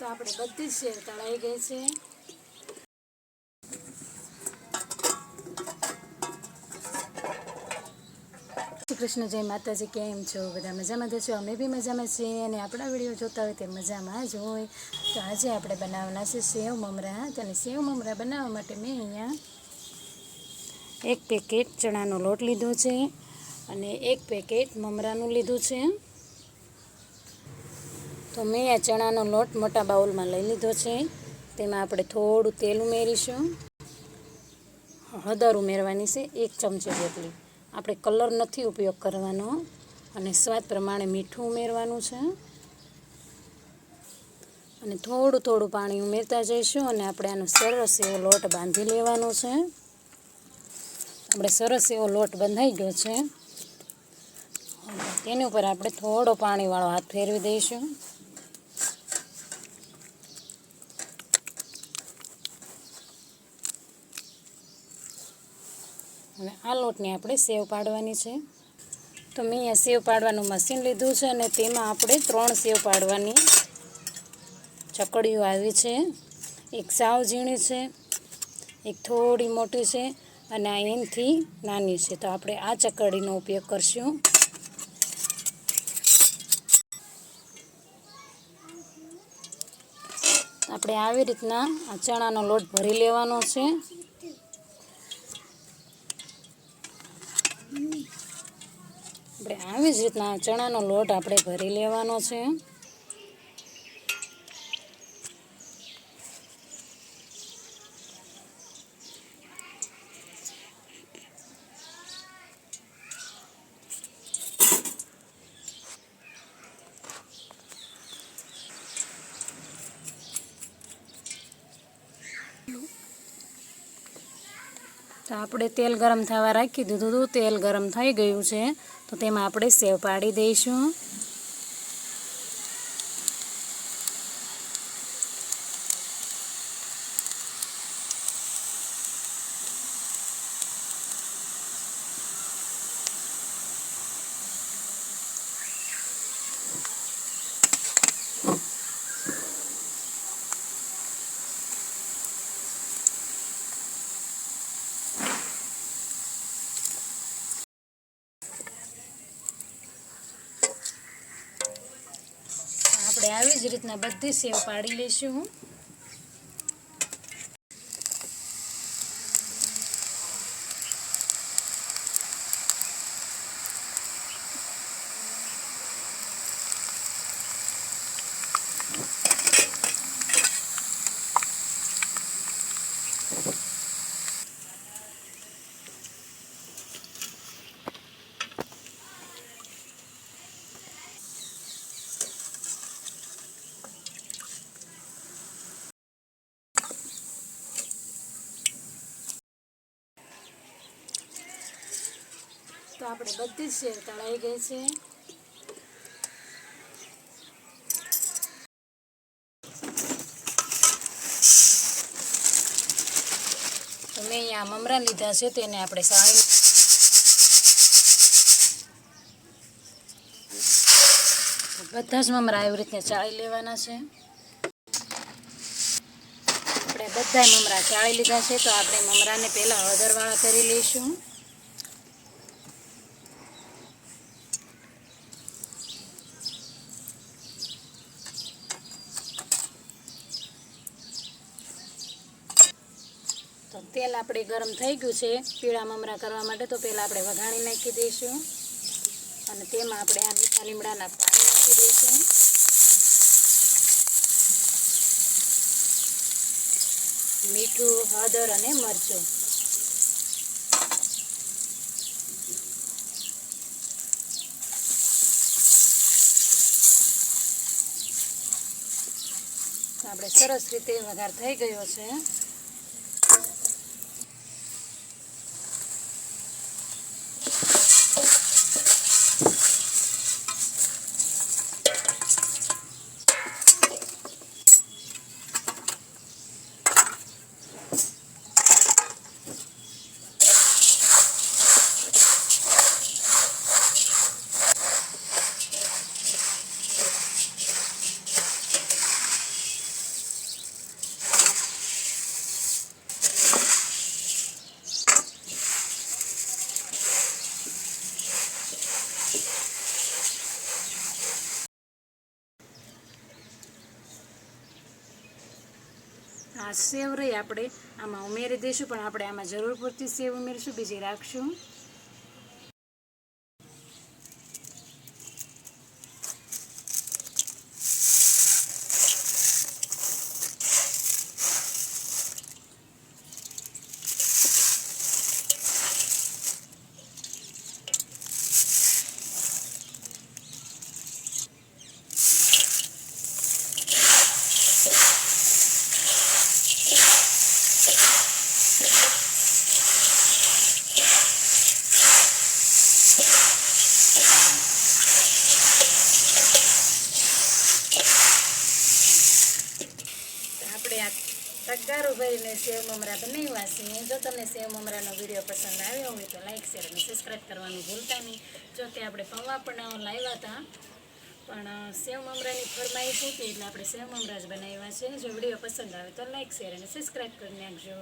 તો આપણે બધી જ શેર તળાઈ ગઈ છે. કૃષ્ણ જય માતાજી, કેમ છો? બધા મજામાં જશો અમે બી મજામાં છીએ અને આપણા વીડિયો જોતા હોય તે મજામાં જ હોય. તો આજે આપણે બનાવવાના છે સેવ મમરા અને સેવ મમરા બનાવવા માટે મેં અહીંયા એક પેકેટ ચણાનો લોટ લીધો છે અને એક પેકેટ મમરાનું લીધું છે. તો મેં આ ચણાનો લોટ મોટા બાઉલમાં લઈ લીધો છે. તેમાં આપણે થોડું તેલ ઉમેરીશું. હળદર ઉમેરવાની છે, એક ચમચી જેટલી. આપણે કલર નથી ઉપયોગ કરવાનો અને સ્વાદ પ્રમાણે મીઠું ઉમેરવાનું છે. અને થોડું થોડું પાણી ઉમેરતા જઈશું અને આપણે આનો સરસ એવો લોટ બાંધી લેવાનો છે. આપણે સરસ એવો લોટ બંધાઈ ગયો છે. તેની ઉપર આપણે થોડો પાણીવાળો હાથ ફેરવી દઈશું. હવે આ લોટની આપણે સેવ પાડવાની છે. તો મેં અહીંયા સેવ પાડવાનું મશીન લીધું છે અને તેમાં આપણે ત્રણ સેવ પાડવાની ચકડીઓ આવી છે. એક સાવ ઝીણી છે, એક થોડી મોટી છે અને આ એનથી નાની છે. તો આપણે આ ચકડીનો ઉપયોગ કરશું. આપણે આવી રીતના આ ચણાનો લોટ ભરી લેવાનો છે. આપણે આવી જ રીતના ચણાનો લોટ આપણે ભરી લેવાનો છે. તો આપણે તેલ ગરમ થવા રાખી દીધું હતું તેલ ગરમ થઈ ગયું છે. તો તેમાં આપણે સેવ પાડી દઈશું. આપણે આવી જ રીતના બધી સેવ પાડી લઈશું તો આપણે બધી જ શેર તળાઈ ગઈ છે. મેં અહીંયા મમરા લીધા છે તેને આપણે સાળી બધા જ મમરા એવી રીતે ચાળી લેવાના છે. આપણે બધા મમરા ચાળી લીધા છે, તો આપણે મમરાને પહેલાં હળદરવાળા કરી લઈશું. તેલ આપણે ગરમ થઈ ગયું છે પીળા મમરા કરવા માટે, તો પહેલાં આપણે વઘાણી નાખી દઈશું. અને તેમાં આપણે આ મીઠા લીમડાના પાણી નાખી દઈશું. મીઠું, હળદર અને મરચું. આપણે સરસ રીતે વઘાર થઈ ગયો છે. આ સેવ રહી આપણે. આમાં ઉમેરી દઈશું, પણ આપણે આમાં જરૂર પૂરતી સેવ ઉમેરીશું. બીજી રાખશું આપણે તગારું સેવ મમરા બનાવ્યા છે જો તમને સેવ મમરાનો વીડિયો પસંદ આવ્યો હોય તો લાઈક શેર અને સબસ્ક્રાઈબ કરવાનું ભૂલતા નહીં જો કે આપણે પૌવા પણ લાવ્યા હતા પણ સેવ મમરાની ફરમાઈશ હતી એટલે આપણે સેવ મમરા જ બનાવ્યા છે જો વીડિયો પસંદ આવે તો લાઈક શેર અને સબસ્ક્રાઈબ કરી નાખજો